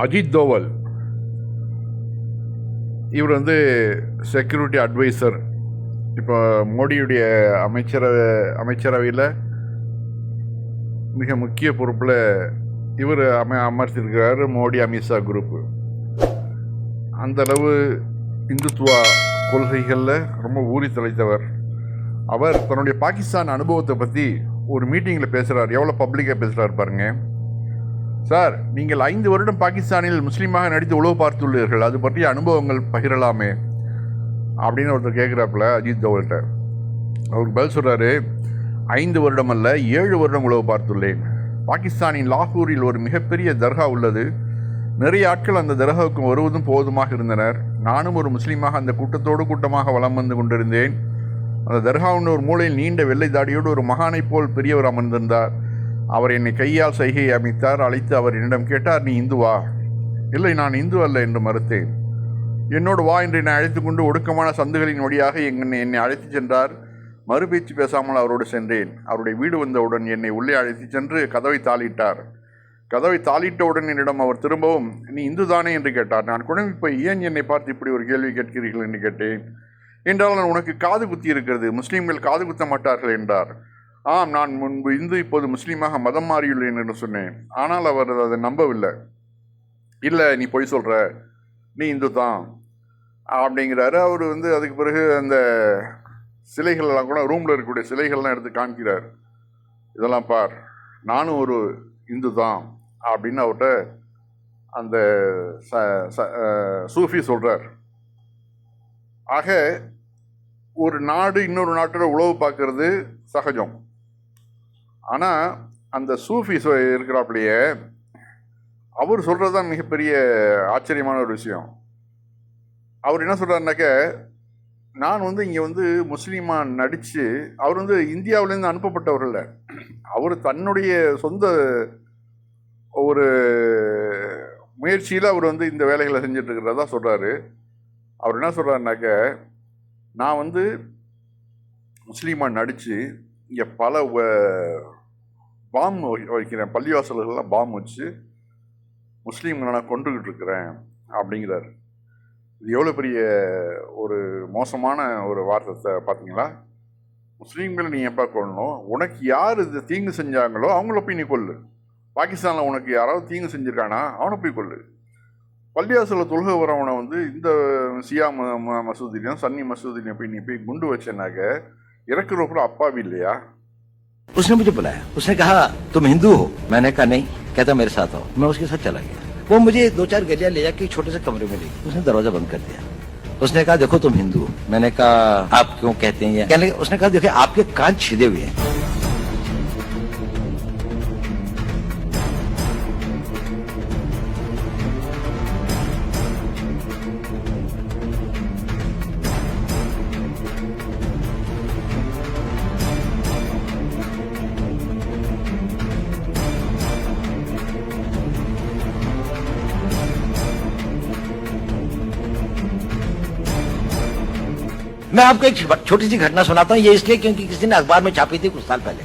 அஜித் தோவல். இவர் வந்து security advisor இப்போ மோடியுடைய அமைச்சரவை அமைச்சரவையில் மிக முக்கிய பொறுப்பில் இவர் அம அமர்த்திருக்கிறார் மோடி அமித்ஷா குரூப்பு அந்தளவு இந்துத்துவா கொள்கைகளில் ரொம்ப ஊறி தலைத்தவர். அவர் தன்னுடைய பாகிஸ்தான் அனுபவத்தை பற்றி ஒரு மீட்டிங்கில் பேசுகிறார் எவ்வளோ பப்ளிக்காக பேசுகிறார் பாருங்க. சார் நீங்கள் ஐந்து வருடம் பாகிஸ்தானில் முஸ்லீமாக நடித்து உழவு பார்த்துள்ளீர்கள். அது பற்றிய அனுபவங்கள் பகிரலாமே. அப்படின்னு ஒருத்தர் கேட்குறாப்புல அஜித் தோவல்கிட்ட அவர் பதில் சொல்கிறாரு ஐந்து வருடம் அல்ல ஏழு வருடம் உழவு பார்த்துள்ளேன். பாகிஸ்தானின் லாகூரில் ஒரு மிகப்பெரிய தர்கா உள்ளது. நிறைய ஆட்கள் அந்த தர்காவுக்கு வருவதும் போதுமாக இருந்தனர். நானும் ஒரு முஸ்லீமாக அந்த கூட்டத்தோடு கூட்டமாக வலம் வந்து கொண்டிருந்தேன். அந்த தர்காவின் ஒரு மூலையில் நீண்ட வெள்ளை தாடியோடு ஒரு மகானைப் போல் பெரியவர் அமர்ந்திருந்தார். அவர் என்னை கையால் சைகை அமைத்தார் அழைத்து அவர் என்னிடம் கேட்டார் நீ இந்துவா இல்லை நான் இந்து அல்ல என்று மறுத்தேன். என்னோடு வா என்று என்னை அழைத்து கொண்டு ஒடுக்கமான சந்துகளின் வழியாக என்னை என்னை அழைத்துச் சென்றார். மறுபேச்சு பேசாமல் அவரோடு சென்றேன். அவருடைய வீடு வந்தவுடன் என்னை உள்ளே அழைத்துச் சென்று கதவை தாளிட்டார். கதவை தாளிட்டவுடன் என்னிடம் அவர் திரும்பவும் நீ இந்து தானே? என்று கேட்டார். நான் குழம்பி போய் ஏன் என்னை பார்த்து இப்படி ஒரு கேள்வி கேட்கிறீர்கள்? என்று கேட்டேன். என்றால் நான் உனக்கு காது குத்தி இருக்கிறது. முஸ்லீம்கள் காது குத்த மாட்டார்கள் என்றார். ஆம் நான் முன்பு இந்து இப்போது முஸ்லீமாக மதம் மாறியுள்ளேன் என்று சொன்னேன். ஆனால் அவர் அதை நம்பவில்லை. இல்லை நீ பொய் சொல்கிற நீ இந்து தான். அப்படிங்கிறாரு. அவர் வந்து அதுக்கு பிறகு அந்த சிலைகள்லாம் கூட ரூமில் இருக்கக்கூடிய சிலைகள்லாம் எடுத்து காமிக்கிறார் இதெல்லாம் பார் நானும் ஒரு இந்து தான். அப்படின்னு அவர்கிட்ட அந்த ச ச- சூஃபி சொல்கிறார் ஆக ஒரு நாடு இன்னொரு நாட்டோட உழவு பார்க்கறது சகஜம். ஆனால் அந்த சூஃபி இருக்கிறாப்புலையே அவர் சொல்கிறது தான் மிகப்பெரிய ஆச்சரியமான ஒரு விஷயம். அவர் என்ன சொல்கிறாருனாக்க நான் வந்து இங்கே வந்து முஸ்லீமாக நடித்து அவர் வந்து இந்தியாவிலேருந்து அனுப்பப்பட்டவர் இல்லை. அவர் தன்னுடைய சொந்த ஒரு முயற்சியில் அவர் வந்து இந்த வேலைகளை செஞ்சிட்ருக்கிறதா சொல்கிறாரு அவர் என்ன சொல்கிறாருனாக்க நான் வந்து முஸ்லீமாக நடித்து இங்கே பல வ- பாம் வை- வைக்கிறேன். பள்ளிவாசல்கள்லாம் பாம் வச்சு முஸ்லீம்களை நான் கொண்டுகிட்டு இருக்கிறேன் அப்படிங்கிறார். இது எவ்வளோ பெரிய ஒரு மோசமான ஒரு வார்த்தை பார்த்தீங்களா முஸ்லீம்களை நீ எப்போ கொள்ளணும் உனக்கு யார் இது தீங்கு செஞ்சாங்களோ அவங்கள போய் நீ கொள்ளு பாகிஸ்தானில் உனக்கு யாராவது தீங்கு செஞ்சுருக்கானா அவனை போய் கொள்ளு பள்ளியாசில் தொழுகை வரவனை வந்து இந்த சியா ம மசூதிலையும் சன்னி மசூதிலையும் போய் நீ போய் குண்டு வச்சனாக்க இறக்குற கூட அப்பாவி இல்லையா उसने मुझे बुलाया उसने कहा तुम हिंदू हो मैंने कहा नहीं कहता मेरे साथ आओ मैं उसके साथ चला गया वो मुझे दो चार गलियां ले जाके एक छोटे से कमरे में ले गई। उसने दरवाजा बंद कर दिया उसने कहा देखो तुम हिंदू हो मैंने कहा आप क्यों कहते हैं ये कहने लगे- उसने कहा देखिए आपके कान छिदे हुए हैं मैं आपको एक छोटी सी घटना सुनाता हूँ ये इसलिए क्योंकि किसी ने अखबार में छापी थी कुछ साल पहले।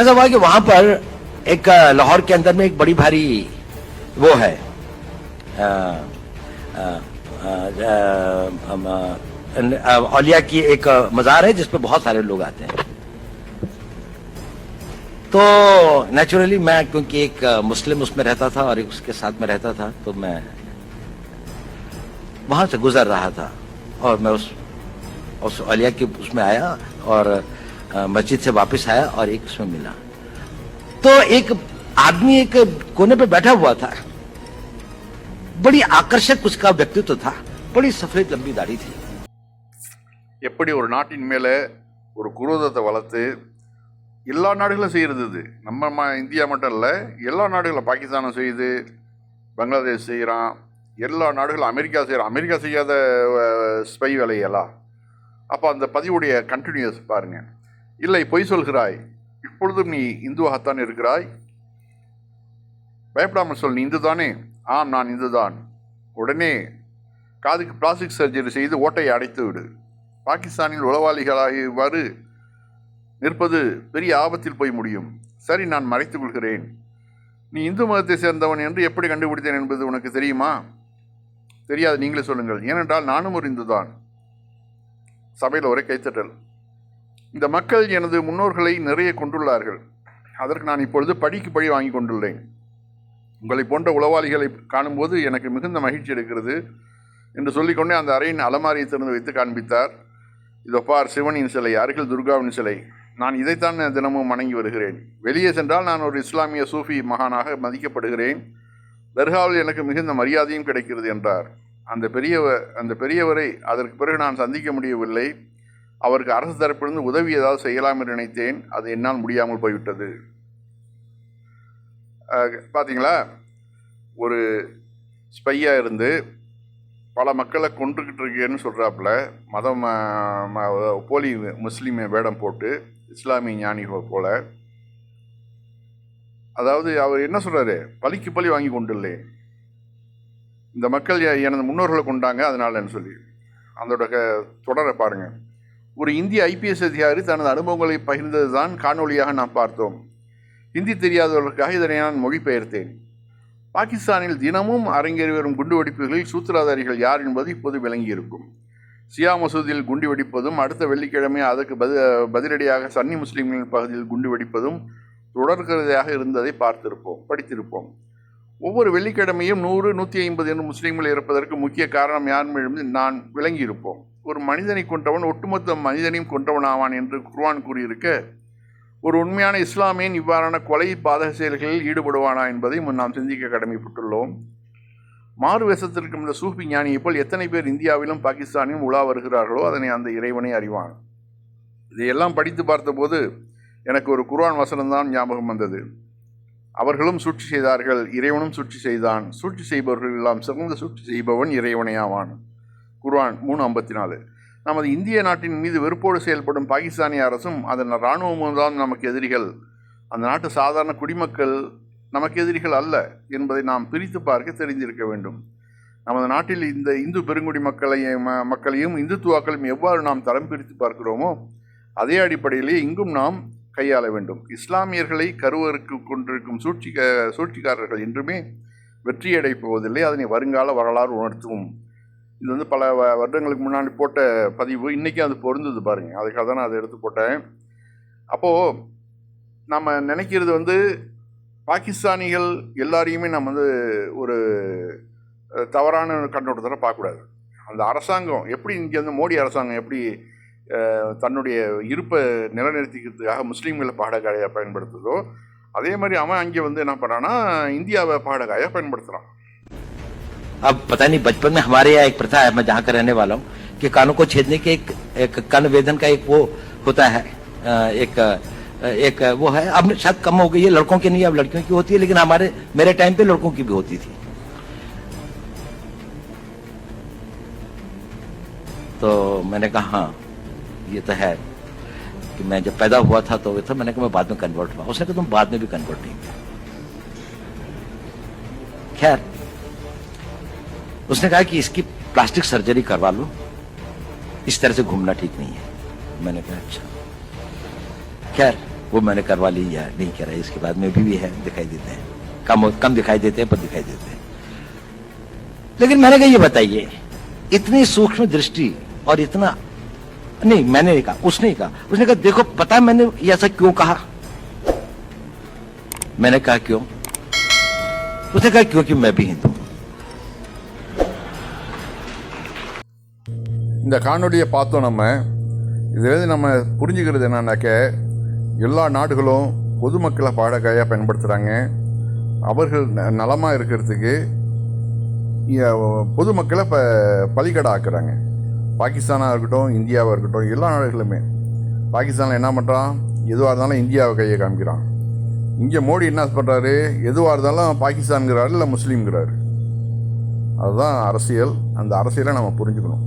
ऐसा हुआ कि वहाँ पर एक लाहौर के अंदर में एक बड़ी भारी वो है अ, औलिया की एक मजार है जिसपे बहुत सारे लोग आते हैं। तो नेचुरली मैं क्योंकि एक मुस्लिम उसमें रहता था और उसके साथ में रहता था तो मैं वहाँ से गुजर रहा था और मैं उस उस औलिया के उसमें आया और अ, मस्जिद से वापस आया और एक उसमें मिला तो एक आदमी एक कोने पे बैठा हुआ था बड़ी आकर्षक उसका व्यक्तित्व था बड़ी सफेद लंबी दाढ़ी थी எப்படி ஒரு நாட்டின் மேலே ஒரு குரோதத்தை வளர்த்து எல்லா நாடுகளும் செய்கிறது இது நம்ம ம இந்தியா மட்டும் இல்லை எல்லா நாடுகளும் பாகிஸ்தானும் செய்யுது பங்களாதேஷ் செய்கிறான் எல்லா நாடுகளும் அமெரிக்கா செய்கிறான் அமெரிக்கா செய்யாத ஸ்பை வேலையெல்லாம் அப்போ அந்த பதிவுடைய கண்டினியூஸ் பாருங்க. இல்லை பொய் சொல்கிறாய். இப்பொழுதும் நீ இந்துவாகத்தான் இருக்கிறாய். பயப்படாமல் சொல் நீ இந்து தானே ஆம் நான் இந்து தான் உடனே காதுக்கு பிளாஸ்டிக் சர்ஜரி செய்து ஓட்டையை அடைத்து விடு. பாகிஸ்தானில் உளவாளிகளாக இவ்வாறு நிற்பது பெரிய ஆபத்தில் போய் முடியும். சரி நான் மறைத்துக் கொள்கிறேன். நீ இந்து மதத்தை சேர்ந்தவன் என்று எப்படி கண்டுபிடித்தேன் என்பது உனக்கு தெரியுமா? தெரியாது நீங்களே சொல்லுங்கள். ஏனென்றால் நானும் ஒரு இந்து தான் சபையில் ஒரே கைத்தட்டல். இந்த மக்கள் எனது முன்னோர்களை நிறைய கொண்டுள்ளார்கள். அதற்கு நான் இப்பொழுது படிக்கு படி வாங்கி கொண்டுள்ளேன். உங்களை போன்ற உளவாளிகளை காணும்போது எனக்கு மிகுந்த மகிழ்ச்சி எடுக்கிறது என்று சொல்லிக்கொண்டே அந்த அறையின் அலமாரியை திறந்து வைத்து காண்பித்தார். இதோ பார் சிவனின் சிலை அருகில் துர்காவின் சிலை. நான் இதைத்தான் தினமும் வணங்கி வருகிறேன். வெளியே சென்றால் நான் ஒரு இஸ்லாமிய சூஃபி மகானாக மதிக்கப்படுகிறேன். தர்காவில் எனக்கு மிகுந்த மரியாதையும் கிடைக்கிறது என்றார். அந்த பெரியவ அந்த பெரியவரை அதற்கு பிறகு நான் சந்திக்க முடியவில்லை. அவருக்கு அரசு தரப்பிலிருந்து உதவி ஏதாவது செய்யலாம் என்று நினைத்தேன். அது என்னால் முடியாமல் போய்விட்டது. பார்த்தீங்களா ஒரு ஸ்பையாக இருந்து பல மக்களை கொன்றுக்கிட்டு இருக்கேன்னு சொல்கிறாப்புல மதம் போலி முஸ்லீம் வேடம் போட்டு இஸ்லாமிய ஞானி போல. அதாவது அவர் என்ன சொல்கிறாரு பலிக்கு பலி வாங்கி கொண்டுள்ளே இந்த மக்கள் எனது முன்னோர்களை கொண்டாங்க அதனாலன்னு சொல்லி. அதோட க- தொடரை பாருங்கள் ஒரு இந்திய ஐபிஎஸ் அதிகாரி தனது அனுபவங்களை பகிர்ந்தது தான் காணொளியாக நாம் பார்த்தோம். ஹிந்தி தெரியாதவர்களுக்காக இதனை நான் மொழிபெயர்த்தேன். பாகிஸ்தானில் தினமும் அரங்கேறி வரும் குண்டுவெடிப்புகளில் சூத்திரதாரிகள் யார் என்பது இப்போது விளங்கியிருக்கும். சியா மசூதியில் குண்டு வெடிப்பதும் அடுத்த வெள்ளிக்கிழமை அதற்கு பதி பதிலடியாக சன்னி முஸ்லீம்களின் பகுதியில் குண்டு வெடிப்பதும் தொடர்கிறதையாக இருந்ததை பார்த்திருப்போம் படித்திருப்போம். ஒவ்வொரு வெள்ளிக்கிழமையும் நூறு நூற்றி ஐம்பது என்று முஸ்லீம்கள் இருப்பதற்கு முக்கிய காரணம் யார் என்பது நான் விளங்கியிருப்போம். ஒரு மனிதனை கொன்றவன் ஒட்டுமொத்த மனிதனையும் கொன்றவனாவான் என்று குர்வான் கூறியிருக்க ஒரு உண்மையான இஸ்லாமியன் இவ்வாறான கொலை பாதக செயல்களில் ஈடுபடுவானா என்பதை முன் நாம் சிந்திக்க கடமைப்பட்டுள்ளோம். மாறு வேஷத்திற்கும் இந்த சூஃபி ஞானியை போல் எத்தனை பேர் இந்தியாவிலும் பாகிஸ்தானிலும் உலா வருகிறார்களோ அதனை அந்த இறைவனை அறிவான். இதையெல்லாம் படித்து பார்த்தபோது எனக்கு ஒரு குர்ஆன் வசனம்தான் ஞாபகம் வந்தது. அவர்களும் சூழ்ச்சி செய்தார்கள் இறைவனும் சூழ்ச்சி செய்தான். சூழ்ச்சி செய்பவர்கள் எல்லாம் சிறந்த சூழ்ச்சி செய்பவன் இறைவனையாவான். குர்ஆன் மூணு ஐம்பத்தி நாலு நமது இந்திய நாட்டின் மீது வெறுப்போடு செயல்படும் பாகிஸ்தானிய அரசும் அதன் இராணுவமும் தான் நமக்கு எதிரிகள் அந்த நாட்டு சாதாரண குடிமக்கள் நமக்கு எதிரிகள் அல்ல என்பதை நாம் பிரித்து பார்க்க தெரிந்திருக்க வேண்டும். நமது நாட்டில் இந்த இந்து பெருங்குடி மக்களையும் ம- மக்களையும் இந்துத்துவாக்களையும் எவ்வாறு நாம் தரம் பிரித்து பார்க்கிறோமோ அதே அடிப்படையிலேயே இங்கும் நாம் கையாள வேண்டும். இஸ்லாமியர்களை கருவறுக்கு கொண்டிருக்கும் சூழ்ச்சிக்க சூழ்ச்சிக்காரர்கள் என்றுமே வெற்றியடை போவதில்லை அதனை வருங்கால வரலாறு உணர்த்தும். இது வந்து பல வ- வருடங்களுக்கு முன்னாடி போட்ட பதிவு. இன்றைக்கி அது பொருந்தது பாருங்கள் அதுக்காக தான் நான் அதை எடுத்து போட்டேன். அப்போது நம்ம நினைக்கிறது வந்து பாகிஸ்தானிகள் எல்லாரையுமே நம்ம வந்து ஒரு தவறான கண்ணோட்டத்தில் பார்க்கக்கூடாது. அந்த அரசாங்கம் எப்படி இங்கே வந்து மோடி அரசாங்கம் எப்படி தன்னுடைய இருப்பை நிலைநிறுத்திக்கிறதுக்காக முஸ்லீம்களை பாடகாயாக பயன்படுத்துதோ அதே மாதிரி அவன் அங்கே வந்து என்ன பண்ணுறான்னா இந்தியாவை பாடகாயாக பயன்படுத்துகிறான் अब पता नहीं बचपन में हमारे यहाँ एक प्रथा है मैं जहाँ का रहने वाला हूँ कि कानों को छेदने के एक, एक कर्ण वेदन का एक वो होता है अ, एक अ, एक वो है अब शायद कम हो गई है लड़कों की नहीं अब लड़कियों की होती है लेकिन हमारे मेरे टाइम पे लड़कों की भी होती थी तो मैंने कहा हाँ ये तो है कि मैं जब पैदा हुआ था तो था मैंने कहा मैं बाद में कन्वर्ट हुआ। उसने कहा तुम बाद में भी कन्वर्ट नहीं हुए खैर उसने कहा कि इसकी प्लास्टिक सर्जरी करवा लो। इस तरह से घूमना ठीक नहीं है। मैंने कहा अच्छा। खैर वो मैंने करवा ली या नहीं करा इसके बाद में भी, भी है दिखाई देते हैं। कम कम दिखाई देते हैं पर दिखाई देते हैं। लेकिन मैंने कहा ये बताइए इतनी सूक्ष्म दृष्टि और इतना नहीं मैंने नहीं कहा उसने ही कहा उसने कहा देखो पता है मैंने ये ऐसा क्यों कहा मैंने कहा क्यों उसने कहा क्योंकि मैं भी हिंदू हूं இந்த காணொளியை பார்த்தோம் நம்ம இதிலேருந்து நம்ம புரிஞ்சுக்கிறது என்னன்னாக்க எல்லா நாடுகளும் பொதுமக்களை பாடகாயாக பயன்படுத்துகிறாங்க அவர்கள் நலமாக இருக்கிறதுக்கு இ- பொதுமக்களை இப்போ பலிக்கடை ஆக்குறாங்க பாகிஸ்தானாக இருக்கட்டும் இந்தியாவாக இருக்கட்டும் எல்லா நாடுகளுமே பாகிஸ்தானில் என்ன பண்ணுறான் எதுவாக இருந்தாலும் இந்தியாவை கையை காமிக்கிறான். இங்கே மோடி என்ன பண்ணுறாரு எதுவாக இருந்தாலும் பாகிஸ்தான்கிறாரு இல்லை முஸ்லீம்ங்கிறாரு. அதுதான் அரசியல். அந்த அரசியலை நம்ம புரிஞ்சுக்கணும்.